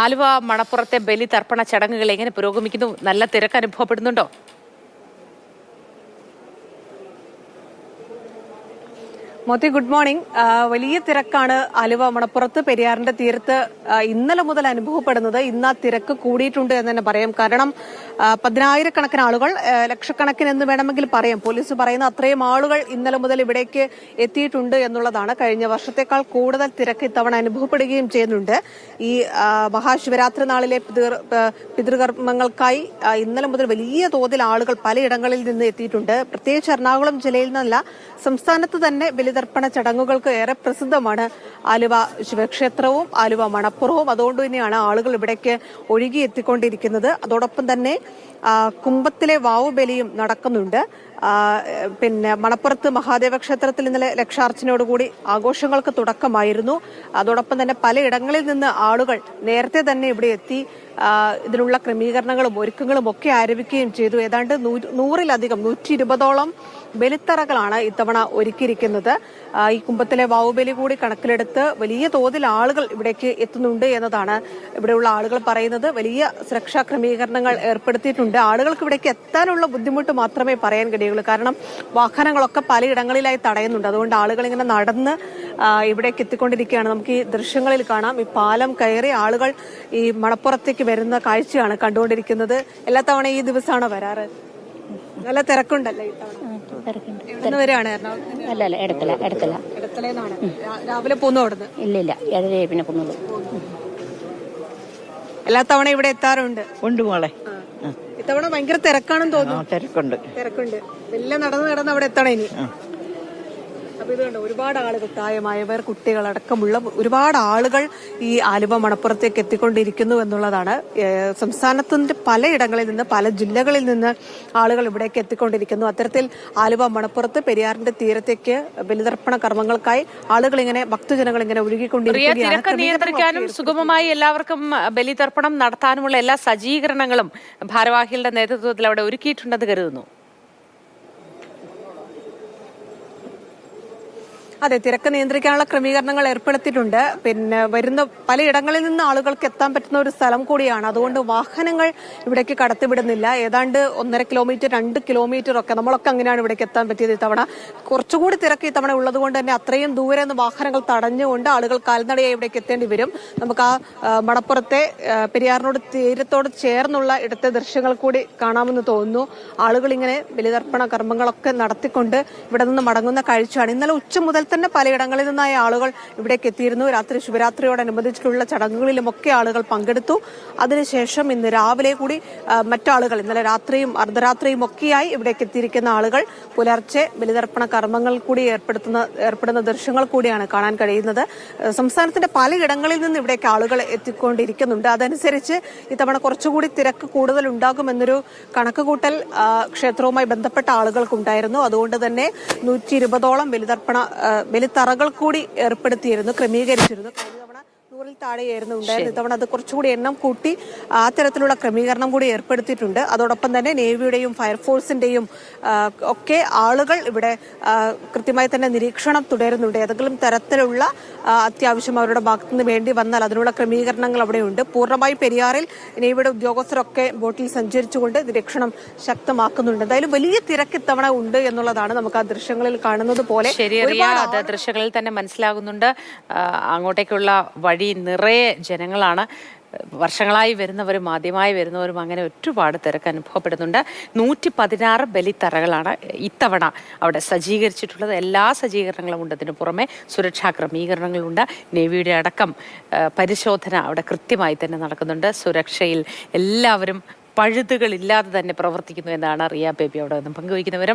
ആലുവ മണപ്പുറത്തെ ബലി തർപ്പണ ചടങ്ങുകൾ എങ്ങനെ പുരോഗമിക്കുന്നു? നല്ല തിരക്ക് അനുഭവപ്പെടുന്നുണ്ടോ? മോത്തി ഗുഡ് മോർണിംഗ് വലിയ തിരക്കാണ് ആലുവ മണപ്പുറത്ത് പെരിയാറിന്റെ തീരത്ത് ഇന്നലെ മുതൽ അനുഭവപ്പെടുന്നത്. ഇന്ന് ആ തിരക്ക് കൂടിയിട്ടുണ്ട് എന്ന് തന്നെ പറയാം. കാരണം പതിനായിരക്കണക്കിന് ആളുകൾ ലക്ഷക്കണക്കിന് എന്ന് വേണമെങ്കിൽ പറയാം. പോലീസ് പറയുന്ന അത്രയും ആളുകൾ ഇന്നലെ മുതൽ ഇവിടേക്ക് എത്തിയിട്ടുണ്ട് എന്നുള്ളതാണ്. കഴിഞ്ഞ വർഷത്തേക്കാൾ കൂടുതൽ തിരക്ക് ഇത്തവണ അനുഭവപ്പെടുകയും ചെയ്യുന്നുണ്ട്. ഈ മഹാശിവരാത്രി നാളിലെ പിതൃകർമ്മങ്ങൾക്കായി ഇന്നലെ മുതൽ വലിയ തോതിൽ ആളുകൾ പലയിടങ്ങളിൽ നിന്ന് എത്തിയിട്ടുണ്ട്. പ്രത്യേകിച്ച് എറണാകുളം ജില്ലയിൽ നിന്നല്ല സംസ്ഥാനത്ത് തന്നെ ബലിതർപ്പണ ചടങ്ങുകൾക്ക് ഏറെ പ്രസിദ്ധമാണ് ആലുവ ശിവക്ഷേത്രവും ആലുവ മണപ്പുറവും. അതുകൊണ്ട് തന്നെയാണ് ആളുകൾ ഇവിടേക്ക് ഒഴുകി എത്തിക്കൊണ്ടിരിക്കുന്നത് അതോടൊപ്പം തന്നെ കുമ്പത്തിലെ വാവുബലിയും നടക്കുന്നുണ്ട്. പിന്നെ മണപ്പുറത്ത് മഹാദേവ ക്ഷേത്രത്തിൽ ഇന്നലെ ലക്ഷാർച്ചനയോടുകൂടി ആഘോഷങ്ങൾക്ക് തുടക്കമായിരുന്നു. അതോടൊപ്പം തന്നെ പലയിടങ്ങളിൽ നിന്ന് ആളുകൾ നേരത്തെ തന്നെ ഇവിടെ എത്തി ഇതിനുള്ള ക്രമീകരണങ്ങളും ഒരുക്കങ്ങളും ഒക്കെ ആരംഭിക്കുകയും ചെയ്തു. ഏതാണ്ട് നൂറിലധികം നൂറ്റി ഇരുപതോളം ബലിത്തറകളാണ് ഇത്തവണ ഒരുക്കിയിരിക്കുന്നത്. ഈ കുംഭത്തിലെ വാവുബലി കൂടി കണക്കിലെടുത്ത് വലിയ തോതിൽ ആളുകൾ ഇവിടേക്ക് എത്തുന്നുണ്ട് എന്നതാണ് ഇവിടെയുള്ള ആളുകൾ പറയുന്നത്. വലിയ സുരക്ഷാ ക്രമീകരണങ്ങൾ ഏർപ്പെടുത്തിയിട്ടുണ്ട്. ആളുകൾക്ക് ഇവിടേക്ക് എത്താനുള്ള ബുദ്ധിമുട്ട് മാത്രമേ പറയാൻ കഴിയുള്ളൂ. കാരണം വാഹനങ്ങളൊക്കെ പലയിടങ്ങളിലായി തടയുന്നുണ്ട്. അതുകൊണ്ട് ആളുകൾ ഇങ്ങനെ നടന്ന് ഇവിടേക്ക് എത്തിക്കൊണ്ടിരിക്കുകയാണ്. നമുക്ക് ഈ ദൃശ്യങ്ങളിൽ കാണാം. ഈ പാലം കയറി ആളുകൾ ഈ മണപ്പുറത്തേക്ക് വരുന്ന കാഴ്ചയാണ് കണ്ടുകൊണ്ടിരിക്കുന്നത്. എല്ലാ തവണ ഈ ദിവസമാണോ വരാറ്? നല്ല തിരക്കുണ്ടല്ലേ ഈ തവണ? അല്ല അല്ല രാവിലെ പോകുന്നു അവിടുന്ന്? ഇല്ല ഇല്ല. ഏഴര പിന്നെ എല്ലാ തവണ ഇവിടെ എത്താറുണ്ട്? ഉണ്ട് മോളെ. ഇത്തവണ ഭയങ്കര തിരക്കാണെന്ന് തോന്നുന്നു. തിരക്കുണ്ട്. തിരക്കുണ്ട്. എല്ലാം നടന്ന് നടന്ന് അവിടെ എത്തണം ഇനി. അപ്പൊ ഇത് കണ്ടോ ഒരുപാട് ആളുകൾ പ്രായമായവർ കുട്ടികളടക്കമുള്ള ഒരുപാട് ആളുകൾ ഈ ആലുവ മണപ്പുറത്തേക്ക് എത്തിക്കൊണ്ടിരിക്കുന്നു എന്നുള്ളതാണ്. സംസ്ഥാനത്തിന്റെ പലയിടങ്ങളിൽ നിന്ന് പല ജില്ലകളിൽ നിന്ന് ആളുകൾ ഇവിടേക്ക് എത്തിക്കൊണ്ടിരിക്കുന്നു. അത്തരത്തിൽ ആലുവ മണപ്പുറത്ത് പെരിയാറിന്റെ തീരത്തേക്ക് ബലിതർപ്പണ കർമ്മങ്ങൾക്കായി ആളുകൾ ഇങ്ങനെ ഭക്തജനങ്ങൾ ഇങ്ങനെ ഒഴുകിക്കൊണ്ടിരിക്കുകയാണ് തിരക്ക് നിയന്ത്രിക്കാനും സുഗമമായി എല്ലാവർക്കും ബലിതർപ്പണം നടത്താനുമുള്ള എല്ലാ സജ്ജീകരണങ്ങളും ഭാരവാഹികളുടെ നേതൃത്വത്തിൽ അവിടെ ഒരുക്കിയിട്ടുണ്ടെന്ന് കരുതുന്നു. അതെ തിരക്ക് നിയന്ത്രിക്കാനുള്ള ക്രമീകരണങ്ങൾ ഏർപ്പെടുത്തിയിട്ടുണ്ട്. പിന്നെ വരുന്ന പലയിടങ്ങളിൽ നിന്ന് ആളുകൾക്ക് എത്താൻ പറ്റുന്ന ഒരു സ്ഥലം കൂടിയാണ്. അതുകൊണ്ട് വാഹനങ്ങൾ ഇവിടേക്ക് കടത്തിവിടുന്നില്ല. ഏതാണ്ട് ഒന്നര കിലോമീറ്റർ രണ്ട് കിലോമീറ്റർ ഒക്കെ നമ്മളൊക്കെ അങ്ങനെയാണ് ഇവിടേക്ക് എത്താൻ പറ്റിയത് ഇത്തവണ. കുറച്ചുകൂടി തിരക്ക് ഇത്തവണ ഉള്ളത് കൊണ്ട് തന്നെ അത്രയും ദൂരെ നിന്ന് വാഹനങ്ങൾ തടഞ്ഞുകൊണ്ട് ആളുകൾ കാൽനടയായി ഇവിടേക്ക് എത്തേണ്ടി വരും. നമുക്ക് ആ, മണപ്പുറത്തെ പെരിയാറിനോട് തീരത്തോട് ചേർന്നുള്ള ഇടത്തെ ദൃശ്യങ്ങൾ കൂടി കാണാമെന്ന് തോന്നുന്നു. ആളുകൾ ഇങ്ങനെ ബലിതർപ്പണ കർമ്മങ്ങളൊക്കെ നടത്തിക്കൊണ്ട് ഇവിടെ നിന്ന് മടങ്ങുന്ന കാഴ്ചയാണ്. ഇന്നലെ ഉച്ച മുതൽ തന്നെ പലയിടങ്ങളിൽ നിന്നായ ആളുകൾ ഇവിടേക്ക് എത്തിയിരുന്നു. രാത്രി ശിവരാത്രിയോടനുബന്ധിച്ചിട്ടുള്ള ചടങ്ങുകളിലുമൊക്കെ ആളുകൾ പങ്കെടുത്തു. അതിനുശേഷം ഇന്ന് രാവിലെ കൂടി മറ്റാളുകൾ ഇന്നലെ രാത്രിയും അർദ്ധരാത്രിയും ഒക്കെയായി ഇവിടേക്ക് എത്തിയിരിക്കുന്ന ആളുകൾ പുലർച്ചെ ബലിതർപ്പണ കർമ്മങ്ങൾ കൂടി ഏർപ്പെടുത്തുന്ന ഏർപ്പെടുന്ന ദൃശ്യങ്ങൾ കൂടിയാണ് കാണാൻ കഴിയുന്നത്. സംസ്ഥാനത്തിന്റെ പലയിടങ്ങളിൽ നിന്ന് ഇവിടേക്ക് ആളുകൾ എത്തിക്കൊണ്ടിരിക്കുന്നുണ്ട്. അതനുസരിച്ച് ഇത്തവണ കുറച്ചുകൂടി തിരക്ക് കൂടുതൽ ഉണ്ടാകുമെന്നൊരു കണക്കുകൂട്ടൽ ക്ഷേത്രവുമായി ബന്ധപ്പെട്ട ആളുകൾക്കുണ്ടായിരുന്നു. അതുകൊണ്ട് തന്നെ നൂറ്റി ഇരുപതോളം ബലിതർപ്പണ ബലിത്തറകൾ കൂടി ഏർപ്പെടുത്തിയിരുന്നു ക്രമീകരിച്ചിരുന്നു. കഴിഞ്ഞ തവണ നൂറിൽ താഴെയായിരുന്നു ഉണ്ടായിരുന്നത്. ഇത്തവണ അത് കുറച്ചുകൂടി എണ്ണം കൂട്ടി ആ തരത്തിലുള്ള ക്രമീകരണം കൂടി ഏർപ്പെടുത്തിയിട്ടുണ്ട്. അതോടൊപ്പം തന്നെ നേവിയുടെയും ഫയർഫോഴ്സിന്റെയും ഒക്കെ ആളുകൾ ഇവിടെ കൃത്യമായി തന്നെ നിരീക്ഷണം തുടരുന്നുണ്ട്. ഏതെങ്കിലും തരത്തിലുള്ള അത്യാവശ്യം അവരുടെ ഭാഗത്തുനിന്ന് വേണ്ടി വന്നാൽ അതിനുള്ള ക്രമീകരണങ്ങൾ അവിടെയുണ്ട്. പൂർണമായും പെരിയാറിൽ നേവിയുടെ ഉദ്യോഗസ്ഥരൊക്കെ ബോട്ടിൽ സഞ്ചരിച്ചുകൊണ്ട് നിരീക്ഷണം ശക്തമാക്കുന്നുണ്ട്. എന്തായാലും വലിയ തിരക്ക് ഇത്തവണ ഉണ്ട് എന്നുള്ളതാണ് നമുക്ക് ആ ദൃശ്യങ്ങളിൽ കാണുന്നത് പോലെ. ശരി ദൃശ്യങ്ങളിൽ തന്നെ മനസ്സിലാകുന്നുണ്ട്. അങ്ങോട്ടേക്കുള്ള വഴി നിറയെ ജനങ്ങളാണ്. വർഷങ്ങളായി വരുന്നവരും ആദ്യമായി വരുന്നവരും അങ്ങനെ ഒരുപാട് തിരക്ക് അനുഭവപ്പെടുന്നുണ്ട്. നൂറ്റി പതിനാറ് ബലിത്തറകളാണ് ഇത്തവണ അവിടെ സജ്ജീകരിച്ചിട്ടുള്ളത്. എല്ലാ സജ്ജീകരണങ്ങളും ഉണ്ട്. അതിന് പുറമെ സുരക്ഷാ ക്രമീകരണങ്ങളുണ്ട്. നേവിയുടെ അടക്കം പരിശോധന അവിടെ കൃത്യമായി തന്നെ നടക്കുന്നുണ്ട്. സുരക്ഷയിൽ എല്ലാവരും പഴുതുകളില്ലാതെ തന്നെ പ്രവർത്തിക്കുന്നു എന്നാണ് റിയ ബേബി അവിടെ നിന്ന് പങ്കുവയ്ക്കുന്നവരും.